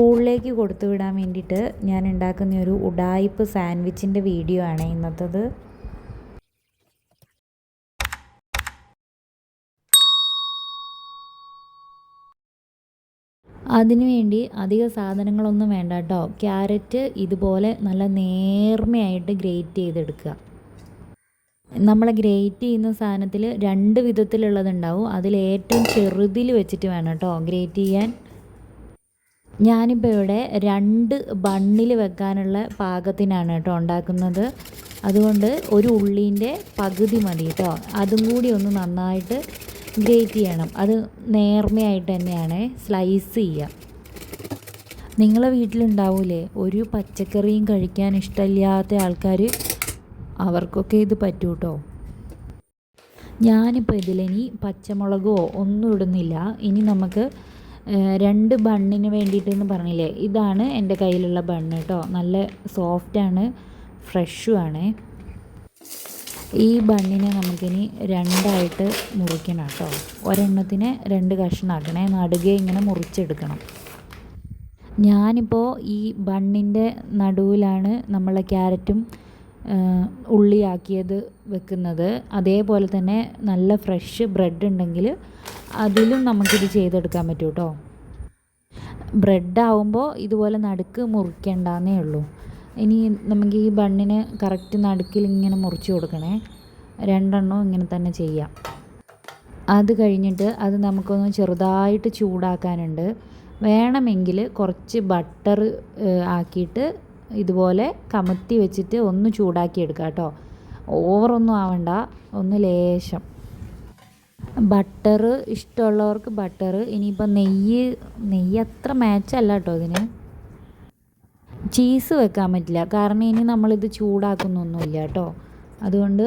സ്കൂളിലേക്ക് കൊടുത്തു വിടാൻ വേണ്ടിയിട്ട് ഞാൻ ഉണ്ടാക്കുന്ന ഒരു ഉഡായിപ്പ് സാൻഡ്വിച്ചിന്റെ വീഡിയോ ആണ് ഇന്നത്തത്. അതിനുവേണ്ടി അധിക സാധനങ്ങളൊന്നും വേണ്ട കേട്ടോ. ക്യാരറ്റ് ഇതുപോലെ നല്ല നേർമയായിട്ട് ഗ്രേറ്റ് ചെയ്തെടുക്കുക. നമ്മൾ ഗ്രേറ്റ് ചെയ്യുന്ന സാധനത്തിൽ രണ്ട് വിധത്തിലുള്ളതുണ്ടാവും. അതിൽ ഏറ്റവും ചെറുതിൽ വെച്ചിട്ട് വേണം കേട്ടോ ഗ്രേറ്റ് ചെയ്യാൻ. ഞാനിപ്പോൾ ഇവിടെ രണ്ട് ബണ്ണിൽ വെക്കാനുള്ള പാകത്തിനാണ് കേട്ടോ ഉണ്ടാക്കുന്നത്. അതുകൊണ്ട് ഒരു ഉള്ളീന്റെ പകുതി മതി കേട്ടോ. അതും കൂടി ഒന്ന് നന്നായിട്ട് ഗ്രേറ്റ് ചെയ്യണം. അത് നേർമയായിട്ട് തന്നെയാണ് സ്ലൈസ് ചെയ്യുക. നിങ്ങളെ വീട്ടിലുണ്ടാവൂലേ? ഒരു പച്ചക്കറിയും കഴിക്കാൻ ഇഷ്ടമില്ലാത്ത ആൾക്കാർ അവർക്കൊക്കെ ഇത് പറ്റൂ കേട്ടോ. ഞാനിപ്പോൾ ഇതിലിനി പച്ചമുളകോ ഒന്നും ഇടുന്നില്ല. ഇനി നമുക്ക് രണ്ട് ബണ്ണിന് വേണ്ടിയിട്ടെന്ന് പറഞ്ഞില്ലേ? ഇതാണ് എന്റെ കയ്യിലുള്ള ബണ്ണ് കേട്ടോ. നല്ല സോഫ്റ്റാണ് ആണ് ഈ ബണ്ണിനെ നമുക്കിനി രണ്ടായിട്ട് മുറിക്കണം കേട്ടോ. ഒരെണ്ണത്തിന് രണ്ട് കഷ്ണമാക്കണേ നടുകെ ഇങ്ങനെ മുറിച്ചെടുക്കണം. ഞാനിപ്പോൾ ഈ ബണ്ണിന്റെ നടുവിലാണ് നമ്മളെ ക്യാരറ്റും ഉള്ളിയാക്കിയത് വെക്കുന്നത്. അതേപോലെ തന്നെ നല്ല ഫ്രഷ് ബ്രെഡ് ഉണ്ടെങ്കിൽ അതിലും നമുക്കിത് ചെയ്തെടുക്കാൻ പറ്റും കേട്ടോ ബ്രെഡാവുമ്പോൾ ഇതുപോലെ നടുക്ക് മുറിക്കേണ്ടെന്നേ ഉള്ളൂ. ഇനി നമുക്ക് ഈ ബണ്ണിന് കറക്റ്റ് നടുക്കിൽ ഇങ്ങനെ മുറിച്ച് കൊടുക്കണേ. രണ്ടെണ്ണവും ഇങ്ങനെ തന്നെ ചെയ്യാം. അത് കഴിഞ്ഞിട്ട് അത് നമുക്കൊന്ന് ചെറുതായിട്ട് ചൂടാക്കാനുണ്ട്. വേണമെങ്കിൽ കുറച്ച് ബട്ടർ ആക്കിയിട്ട് ഇതുപോലെ കമത്തി വെച്ചിട്ട് ഒന്ന് ചൂടാക്കി എടുക്കുക കേട്ടോ. ഓവറൊന്നും ആവണ്ട ഒന്ന് ലേശം. ബട്ടർ ഇഷ്ടമുള്ളവർക്ക് ബട്ടർ ഇനിയിപ്പോൾ നെയ്യ് നെയ്യ് അത്ര മാച്ചല്ല കേട്ടോ ഇതിന്. ചീസ് വെക്കാൻ പറ്റില്ല കാരണം ഇനി നമ്മളിത് ചൂടാക്കുന്നൊന്നുമില്ല കേട്ടോ. അതുകൊണ്ട്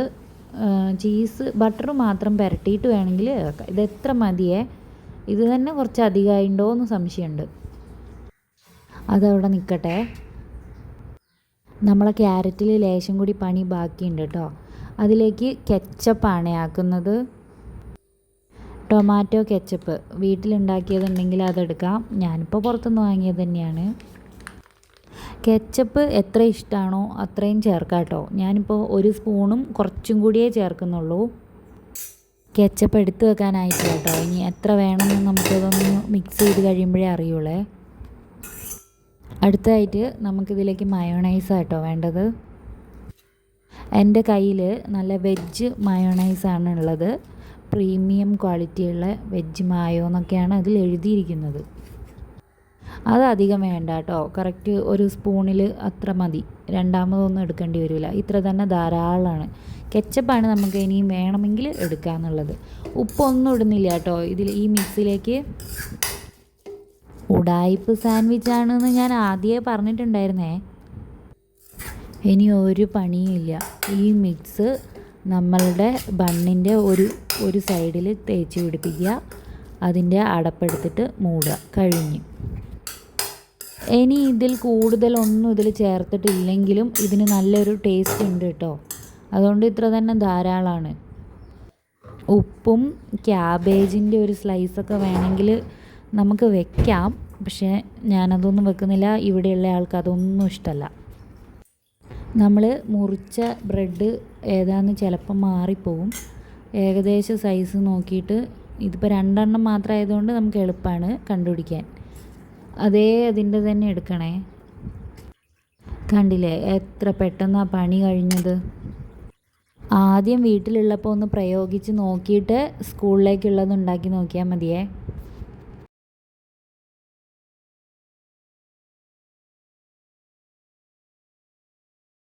ചീസ് ബട്ടർ മാത്രം പുരട്ടിയിട്ട് വേണമെങ്കിൽ ഇത് എത്ര മതിയേ? ഇത് തന്നെ കുറച്ച് അധികമായിണ്ടോ എന്ന് സംശയമുണ്ട്. അതവിടെ നിൽക്കട്ടെ നമ്മളെ ക്യാരറ്റിൽ ലേശം കൂടി പണി ബാക്കിയുണ്ട് കേട്ടോ. അതിലേക്ക് കെച്ചപ്പാണ് ആക്കുന്നത്. ടൊമാറ്റോ കെച്ചപ്പ് വീട്ടിലുണ്ടാക്കിയതുണ്ടെങ്കിൽ അതെടുക്കാം. ഞാനിപ്പോൾ പുറത്തുനിന്ന് വാങ്ങിയത് തന്നെയാണ്. കെച്ചപ്പ് എത്ര ഇഷ്ടമാണോ അത്രയും ചേർക്കാം കേട്ടോ. ഞാനിപ്പോൾ ഒരു സ്പൂണും കുറച്ചും കൂടിയേ ചേർക്കുന്നുള്ളൂ. കെച്ചപ്പ് എടുത്തു വെക്കാനായിട്ട് കേട്ടോ. ഇനി എത്ര വേണമെന്ന് നമുക്കതൊന്ന് മിക്സ് ചെയ്ത് കഴിയുമ്പോഴേ അറിയുള്ളേ. അടുത്തതായിട്ട് നമുക്കിതിലേക്ക് മയോണൈസ് ആട്ടോ വേണ്ടത്. എന്റെ കയ്യിൽ നല്ല വെജ് മയോണൈസാണ് ഉള്ളത്. പ്രീമിയം ക്വാളിറ്റിയുള്ള വെജ് മായോ എന്നൊക്കെയാണ് അതിൽ എഴുതിയിരിക്കുന്നത്. അത് അധികം വേണ്ട കേട്ടോ കറക്റ്റ് ഒരു സ്പൂണിൽ അത്ര മതി. രണ്ടാമതൊന്നും എടുക്കേണ്ടി വരില്ല ഇത്ര തന്നെ ധാരാളമാണ് കെച്ചപ്പാണ് നമുക്ക് ഇനിയും വേണമെങ്കിൽ എടുക്കാമെന്നുള്ളത് ഉപ്പൊന്നും ഇടുന്നില്ല കേട്ടോ ഇതിൽ ഈ മിക്സിലേക്ക് ഉടായിപ്പ് സാൻഡ്വിച്ച് ആണെന്ന് ഞാൻ ആദ്യമേ പറഞ്ഞിട്ടുണ്ടായിരുന്നേ. ഇനി ഒരു പണിയില്ല ഈ മിക്സ് നമ്മളുടെ ബണ്ണിന്റെ ഒരു ഒരു സൈഡിൽ തേച്ച് പിടിപ്പിക്കുക. അതിന്റെ അടപ്പെടുത്തിട്ട് മൂടുക. കഴിഞ്ഞു. ഇനി ഇതിൽ കൂടുതലൊന്നും ഇതിൽ ചേർത്തിട്ടില്ലെങ്കിലും ഇതിന് നല്ലൊരു ടേസ്റ്റ് ഉണ്ട് കേട്ടോ. അതുകൊണ്ട് ഇത്ര തന്നെ ധാരാളമാണ്. ഉപ്പും ക്യാബേജിന്റെ ഒരു സ്ലൈസൊക്കെ വേണമെങ്കിൽ നമുക്ക് വെക്കാം. പക്ഷേ ഞാനതൊന്നും വെക്കുന്നില്ല. ഇവിടെയുള്ള ആൾക്ക് അതൊന്നും ഇഷ്ടമല്ല നമ്മൾ മുറിച്ച ബ്രെഡ് ഏതാന്ന് ചിലപ്പം മാറിപ്പോവും. ഏകദേശം സൈസ് നോക്കിയിട്ട് ഇതിപ്പോൾ രണ്ടെണ്ണം മാത്രം ആയതുകൊണ്ട് നമുക്ക് എളുപ്പമാണ് കണ്ടുപിടിക്കാൻ. അതേ അതിന്റെ തന്നെ എടുക്കണേ. കണ്ടില്ലേ എത്ര പെട്ടെന്നാണ് പണി കഴിഞ്ഞത്? ആദ്യം വീട്ടിലുള്ളപ്പോൾ ഒന്ന് പ്രയോഗിച്ച് നോക്കിയിട്ട് സ്കൂളിലേക്കുള്ളത് ഉണ്ടാക്കി നോക്കിയാൽ മതിയേ.